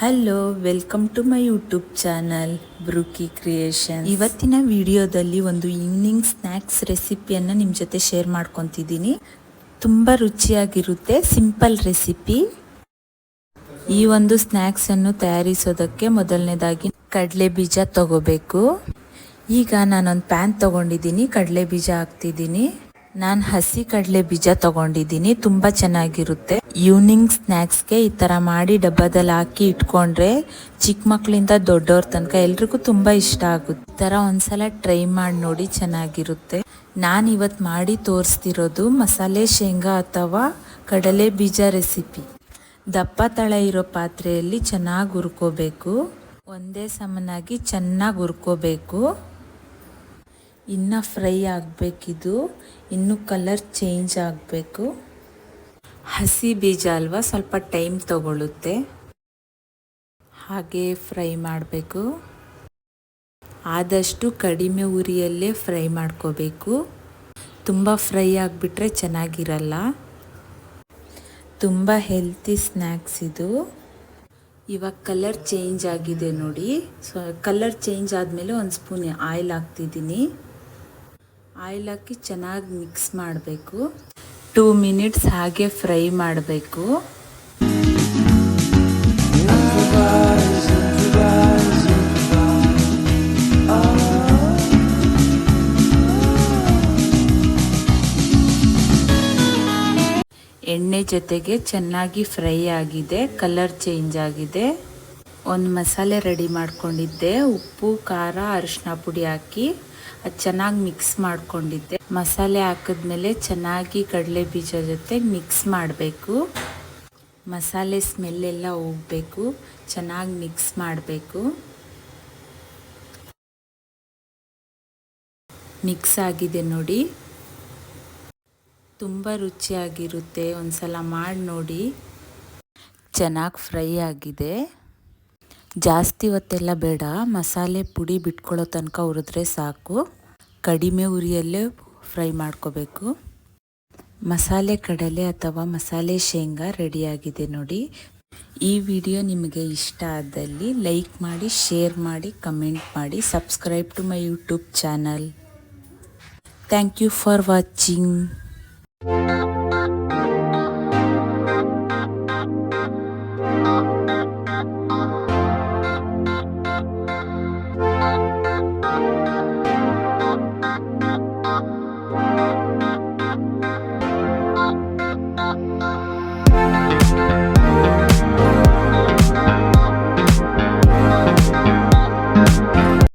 Hello welcome to my YouTube channel ಬ್ರೂಕಿ creation ಇವತ್ತಿನ ವಿಡಿಯೋದಲ್ಲಿ ಒಂದು ಈವ್ನಿಂಗ್ ಸ್ನ್ಯಾಕ್ಸ್ ರೆಸಿಪಿಯನ್ನು ನಿಮ್ಮ ಜೊತೆ ಶೇರ್ ಮಾಡ್ಕೊತಿದ್ದೀನಿ. ತುಂಬ ರುಚಿಯಾಗಿರುತ್ತೆ ಸಿಂಪಲ್ ರೆಸಿಪಿ ಈ ಒಂದು ಸ್ನ್ಯಾಕ್ಸನ್ನು ತಯಾರಿಸೋದಕ್ಕೆ ಮೊದಲನೇದಾಗಿ ಕಡಲೆ ಬೀಜ ತಗೋಬೇಕು. ಈಗ ನಾನೊಂದು ಪ್ಯಾನ್ ತಗೊಂಡಿದ್ದೀನಿ, ಕಡಲೆ ಬೀಜ ಹಾಕ್ತಿದ್ದೀನಿ. ನಾನು ಹಸಿ ಕಡಲೆ ಬೀಜ ತಗೊಂಡಿದ್ದೀನಿ, ತುಂಬ ಚೆನ್ನಾಗಿರುತ್ತೆ. ಈವ್ನಿಂಗ್ ಸ್ನ್ಯಾಕ್ಸ್ಗೆ ಈ ಥರ ಮಾಡಿ ಡಬ್ಬದಲ್ಲಿ ಹಾಕಿ ಇಟ್ಕೊಂಡ್ರೆ ಚಿಕ್ಕ ಮಕ್ಕಳಿಂದ ದೊಡ್ಡವ್ರ ತನಕ ಎಲ್ರಿಗೂ ತುಂಬ ಇಷ್ಟ ಆಗುತ್ತೆ. ಈ ಥರ ಒಂದ್ಸಲ ಟ್ರೈ ಮಾಡಿ ನೋಡಿ ಚೆನ್ನಾಗಿರುತ್ತೆ. ನಾನು ಇವತ್ತು ಮಾಡಿ ತೋರಿಸ್ತಿರೋದು ಮಸಾಲೆ, ಶೇಂಗಾ ಅಥವಾ ಕಡಲೆ ಬೀಜ ರೆಸಿಪಿ. ದಪ್ಪ ತಳ ಇರೋ ಪಾತ್ರೆಯಲ್ಲಿ ಚೆನ್ನಾಗಿ ಹುರ್ಕೋಬೇಕು. ಒಂದೇ ಸಮನಾಗಿ ಚೆನ್ನಾಗಿ ಹುರ್ಕೋಬೇಕು. ಇನ್ನು ಫ್ರೈ ಆಗಬೇಕಿದು, ಇನ್ನು ಕಲರ್ ಚೇಂಜ್ ಆಗಬೇಕು. ಹಸಿ ಬೀಜ ಅಲ್ವಾ, ಸ್ವಲ್ಪ ಟೈಮ್ ತಗೊಳ್ಳುತ್ತೆ ಹಾಗೆ ಫ್ರೈ ಮಾಡಬೇಕು. ಆದಷ್ಟು ಕಡಿಮೆ ಉರಿಯಲ್ಲೇ ಫ್ರೈ ಮಾಡ್ಕೋಬೇಕು. ತುಂಬ ಫ್ರೈ ಆಗಿಬಿಟ್ರೆ ಚೆನ್ನಾಗಿರಲ್ಲ. ತುಂಬ ಹೆಲ್ತಿ ಸ್ನ್ಯಾಕ್ಸ್ ಇದು. ಇವಾಗ ಕಲರ್ ಚೇಂಜ್ ಆಗಿದೆ ನೋಡಿ. ಸೊ ಕಲರ್ ಚೇಂಜ್ ಆದಮೇಲೆ ಒಂದು ಸ್ಪೂನ್ ಆಯಿಲ್ ಹಾಕ್ತಿದ್ದೀನಿ. ಆಯಿಲ್ ಹಾಕಿ ಚೆನ್ನಾಗಿ ಮಿಕ್ಸ್ ಮಾಡಬೇಕು. ಟೂ ಮಿನಿಟ್ಸ್ ಹಾಗೆ ಫ್ರೈ ಮಾಡಬೇಕು. ಎಣ್ಣೆ ಜೊತೆಗೆ ಚೆನ್ನಾಗಿ ಫ್ರೈ ಆಗಿದೆ, ಕಲರ್ ಚೇಂಜ್ ಆಗಿದೆ. ಒಂದು ಮಸಾಲೆ ರೆಡಿ ಮಾಡ್ಕೊಂಡಿದ್ದೆ. ಉಪ್ಪು, ಖಾರ ಅರಿಶಿನ ಪುಡಿ ಹಾಕಿ ಅದು ಚೆನ್ನಾಗಿ ಮಿಕ್ಸ್ ಮಾಡ್ಕೊಂಡಿದ್ದೆ. ಮಸಾಲೆ ಹಾಕಿದ್ಮೇಲೆ ಚೆನ್ನಾಗಿ ಕಡಲೆ ಬೀಜ ಜೊತೆ ಮಿಕ್ಸ್ ಮಾಡಬೇಕು. ಮಸಾಲೆ ಸ್ಮೆಲ್ಲೆಲ್ಲ ಹೋಗಬೇಕು. ಚೆನ್ನಾಗಿ ಮಿಕ್ಸ್ ಮಾಡಬೇಕು. ಮಿಕ್ಸ್ ಆಗಿದೆ ನೋಡಿ. ತುಂಬ ರುಚಿಯಾಗಿರುತ್ತೆ. ಒಂದು ಸಲ ಮಾಡಿ ನೋಡಿ. ಚೆನ್ನಾಗಿ ಫ್ರೈ ಆಗಿದೆ. ಜಾಸ್ತಿ ಹೊತ್ತೆಲ್ಲ ಬೇಡ. ಮಸಾಲೆ ಪುಡಿ ಬಿಟ್ಕೊಳ್ಳೋ ತನಕ ಹುರಿದ್ರೆ ಸಾಕು. ಕಡಿಮೆ ಉರಿಯಲ್ಲೇ ಫ್ರೈ ಮಾಡ್ಕೋಬೇಕು. ಮಸಾಲೆ ಕಡಲೆ ಅಥವಾ ಮಸಾಲೆ ಶೇಂಗಾ ರೆಡಿಯಾಗಿದೆ ನೋಡಿ. ಈ ವಿಡಿಯೋ ನಿಮಗೆ ಇಷ್ಟ ಆದಲ್ಲಿ ಲೈಕ್ ಮಾಡಿ, ಶೇರ್ ಮಾಡಿ, ಕಮೆಂಟ್ ಮಾಡಿ, subscribe to my YouTube channel. Thank you for watching.